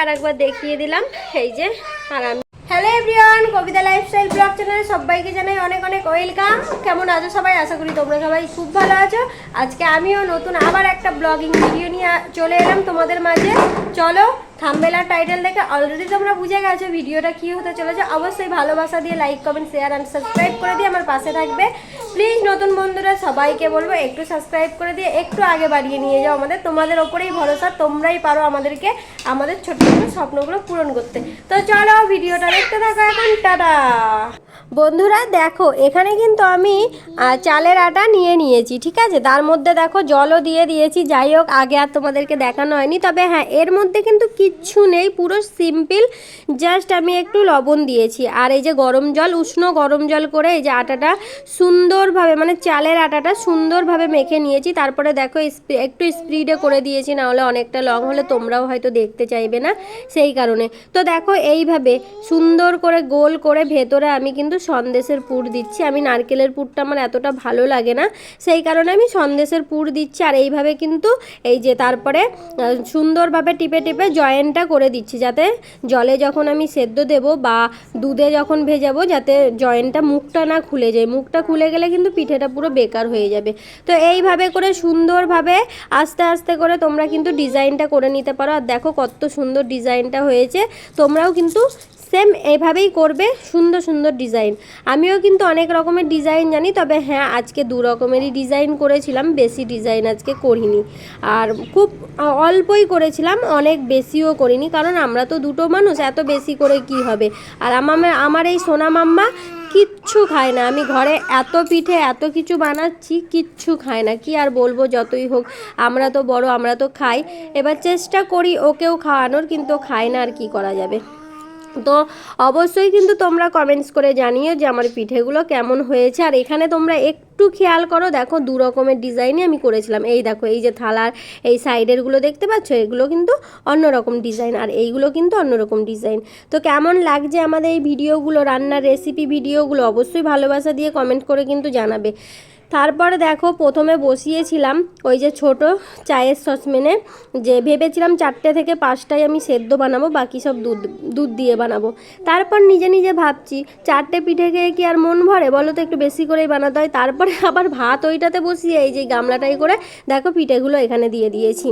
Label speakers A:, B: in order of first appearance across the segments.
A: আর একবার দেখিয়ে দিলাম, এই যে, আর আমি hello everyone Kabita lifestyle blog চ্যানেলে সবাইকে জানাই অনেক অনেক ওয়েলকাম কেমন আছো সবাই? আশা করি তোমরা সবাই খুব ভালো আছো। আজকে আমিও নতুন আবার একটা ব্লগিং ভিডিও নিয়ে চলে এলাম তোমাদের মাঝে। চলো থাম্বেল টাইটেল দেখে অলরেডি তোমরা বুঝে গেছো ভিডিওটা কী হতে চলেছে। অবশ্যই ভালোবাসা দিয়ে like comment share and subscribe করে দিয়ে আমার পাশে থাকবে। প্লিজ নতুন বন্ধুরা, সবাইকে বলব একটু সাবস্ক্রাইব করে দিয়ে একটু আগে বাড়িয়ে নিয়ে যাও আমাদের। তোমাদের ওপরেই ভরসা, তোমরাই পারো আমাদেরকে, আমাদের ছোট ছোট স্বপ্নগুলো পূরণ করতে। তো চলো ভিডিওটা দেখতে থাকো এখন, টাটা! বন্ধুরা, দেখো, এখানে কিন্তু আমি চালের আটা নিয়ে নিয়েছি, ঠিক আছে? তার মধ্যে দেখো, জলও দিয়ে দিয়েছি, যাই হোক, আগে আর তোমাদেরকে দেখানো হয়নি, তবে হ্যাঁ এর মধ্যে কিন্তু কিচ্ছু নেই, পুরো সিম্পল, জাস্ট আমি একটু লবণ দিয়েছি। আর এই যে গরম জল, উষ্ণ গরম জল করে এই যে আটাটা সুন্দরভাবে মানে চালের আটাটা সুন্দরভাবে মেখে নিয়েছি, তারপরে দেখো একটু স্পিডে করে দিয়েছি না হলে অনেকটা লং হলে তোমরাও হয়তো দেখতে চাইবে না, সেই কারণে। তো দেখো, এইভাবে সুন্দর করে, গোল করে ভেতরে আমি কিন্তু সন্দেশের পুর দিচ্ছি। আমি নারকেলের পুরটা আমার এতটা ভালো লাগে না, সেই কারণে আমি সন্দেশের পুর দিচ্ছি। আর এইভাবে কিন্তু এই যে তারপরে সুন্দরভাবে টিপে টিপে জয়েন্টটা করে দিচ্ছি, যাতে জলে যখন আমি সেদ্ধ দেব বা দুধে যখন ভেজাবো, যাতে জয়েন্টটা মুখটা না খুলে যায়। মুখটা খুলে গেলে কিন্তু পিঠেটা পুরো বেকার হয়ে যাবে। তো এইভাবে করে সুন্দরভাবে আস্তে আস্তে করে তোমরা কিন্তু ডিজাইনটা করে নিতে পারো। আর দেখো কত সুন্দর ডিজাইনটা হয়েছে। তোমরাও কিন্তু সেম এইভাবেই করবে, সুন্দর সুন্দর ডিজাইন আমিও কিন্তু অনেক রকমের ডিজাইন জানি, তবে হ্যাঁ আজকে দু রকমেরই ডিজাইন করেছিলাম, বেশি ডিজাইন আজকে করিনি। আর খুব অল্পই করেছিলাম, অনেক বেশিও করিনি, কারণ আমরা তো দুটো মানুষ, এত বেশি করে কি হবে? আর আমার আমার এই সোনা মাম্মা কিচ্ছু খায় না, আমি ঘরে এত পিঠে এত কিছু বানাচ্ছি, কিচ্ছু খায় না, কি আর বলব যতই হোক, আমরা তো বড়, আমরা তো খাই। এবার চেষ্টা করি ওকেও খাওয়ানোর, কিন্তু খায় না আর কি করা যাবে। তো অবশ্যই কিন্তু তোমরা কমেন্টস করে জানিও যে আমার পিঠেগুলো কেমন হয়েছে। আর এখানে তোমরা একটু খেয়াল করো, দেখো দু রকমের ডিজাইনই আমি করেছিলাম। এই দেখো, এই যে থালার এই সাইডেরগুলো দেখতে পাচ্ছ? এগুলো কিন্তু অন্যরকম ডিজাইন আর এইগুলো কিন্তু অন্যরকম ডিজাইন তো কেমন লাগছে আমাদের এই ভিডিওগুলো রান্নার রেসিপি ভিডিওগুলো অবশ্যই ভালোবাসা দিয়ে কমেন্ট করে কিন্তু জানাবে। তারপরে দেখো প্রথমে বসিয়েছিলাম ওই যে ছোট চায়ের সসমেনে যে ভেবেছিলাম চারটে থেকে পাঁচটায় আমি সেদ্ধ বানাবো, বাকি সব দুধ দুধ দিয়ে বানাবো। তারপর নিজে নিজে ভাবছি, চারটে পিঠে খেয়ে কি আর মন ভরে? বলো তো একটু বেশি করেই বানাতে হয়। তারপরে আবার ভাত ওইটাতে বসিয়ে, এই যে গামলাটাই করে, দেখো পিঠেগুলো এখানে দিয়ে দিয়েছি।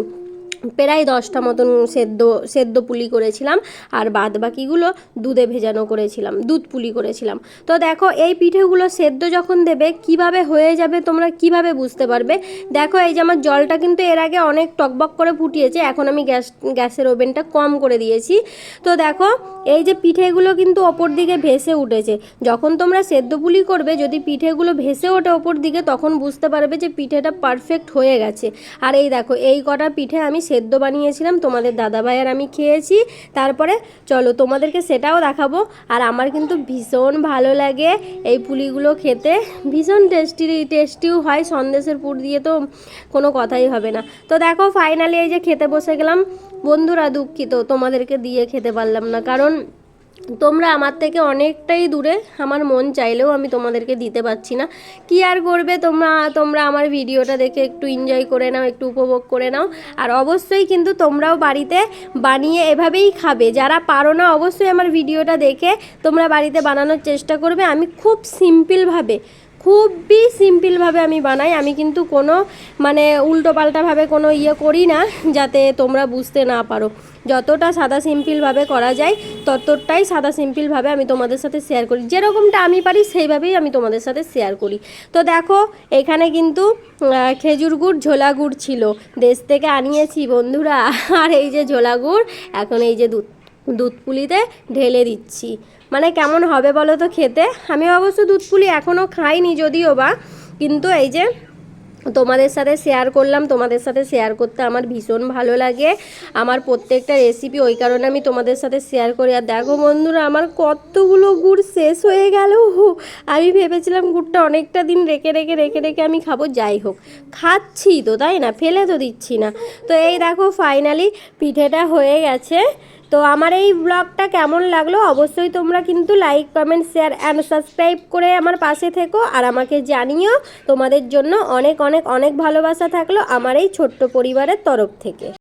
A: প্রায় দশটা মতন সেদ্ধ সেদ্ধ পুলি করেছিলাম আর বাদ বাকিগুলো দুধে ভেজানো করেছিলাম, দুধ পুলি করেছিলাম। তো দেখো, এই পিঠেগুলো সেদ্ধ যখন দেবে, কীভাবে হয়ে যাবে তোমরা কীভাবে বুঝতে পারবে? দেখো, এই যে আমার জলটা কিন্তু এর আগে অনেক টকবক করে ফুটিয়েছে, এখন আমি গ্যাস, গ্যাসের ওভেনটা কম করে দিয়েছি। তো দেখো, এই যে পিঠেগুলো কিন্তু ওপর দিকে ভেসে উঠেছে। যখন তোমরা সেদ্ধ পুলি করবে, যদি পিঠেগুলো ভেসে ওঠে ওপর দিকে, তখন বুঝতে পারবে যে পিঠেটা পারফেক্ট হয়ে গেছে। আর এই দেখো, এই কটা পিঠে আমি সেদ্ধ বানিয়েছিলাম, তোমাদের দাদাভাই আর আমি খেয়েছি। তারপরে চলো তোমাদেরকে সেটাও দেখাবো। আর আমার কিন্তু ভীষণ ভালো লাগে এই পুলিগুলো খেতে। ভীষণ টেস্টি টেস্টিও হয়, সন্দেশের পুর দিয়ে তো কোনো কথাই হবে না। তো দেখো ফাইনালি এই যে খেতে বসে গেলাম। বন্ধুরা দুঃখিত, তোমাদেরকে দিয়ে খেতে পারলাম না। কারণ তোমরা আমার থেকে অনেকটাই দূরে। আমার মন চাইলেও আমি তোমাদেরকে দিতে পারছি না। কি আর করবে তোমরা? তোমরা আমার ভিডিওটা দেখে একটু এনজয় করে নাও, একটু উপভোগ করে নাও। আর অবশ্যই কিন্তু তোমরাও বাড়িতে বানিয়ে এভাবেই খাবে। যারা পারো না, অবশ্যই আমার ভিডিওটা দেখে তোমরা বাড়িতে বানানোর চেষ্টা করবে। আমি খুব সিম্পলভাবে খুবই সিম্পলভাবে আমি বানাই। আমি কিন্তু কোনো মানে উল্টোপাল্টাভাবে কোনো ইয়ে করি না, যাতে তোমরা বুঝতে না পারো। যতটা সাদা সিম্পলভাবে করা যায়, ততটাই সাদা সিম্পলভাবে আমি তোমাদের সাথে শেয়ার করি। যেরকমটা আমি পারি, সেইভাবেই আমি তোমাদের সাথে শেয়ার করি। তো দেখো, এখানে কিন্তু খেজুর গুড়, ঝোলা গুড় ছিল। দেশ থেকে আনিয়েছি বন্ধুরা। আর এই যে ঝোলা গুড়, এখন এই যে দুধ। দুধ পুলিতে ঢেলে দিচ্ছি। মানে কেমন হবে বলো তো খেতে? আমি অবশ্য দুধ পুলি এখনও খাইনি যদিও বা, কিন্তু এই যে তোমাদের সাথে শেয়ার করলাম, তোমাদের সাথে শেয়ার করতে আমার ভীষণ ভালো লাগে। আমার প্রত্যেকটা রেসিপি ওই কারণে আমি তোমাদের সাথে শেয়ার করি। আর দেখো বন্ধুরা, আমার কতগুলো গুড় শেষ হয়ে গেল। আমি ভেবেছিলাম গুড়টা অনেকটা দিন রেখে রেখে রেখে রেখে আমি খাব। যাই হোক, খাচ্ছি তো, তাই না? ফেলে তো দিচ্ছি না। তো এই দেখো ফাইনালি পিঠেটা হয়ে গেছে। তো আমার এই ব্লগটা কেমন লাগল অবশ্যই তোমরা কিন্তু like comment share and subscribe করে আমার পাশে থেকো আর আমাকে জানিও। তোমাদের জন্য অনেক অনেক অনেক ভালোবাসা থাকল আমার এই ছোট্ট পরিবারের তরফ থেকে।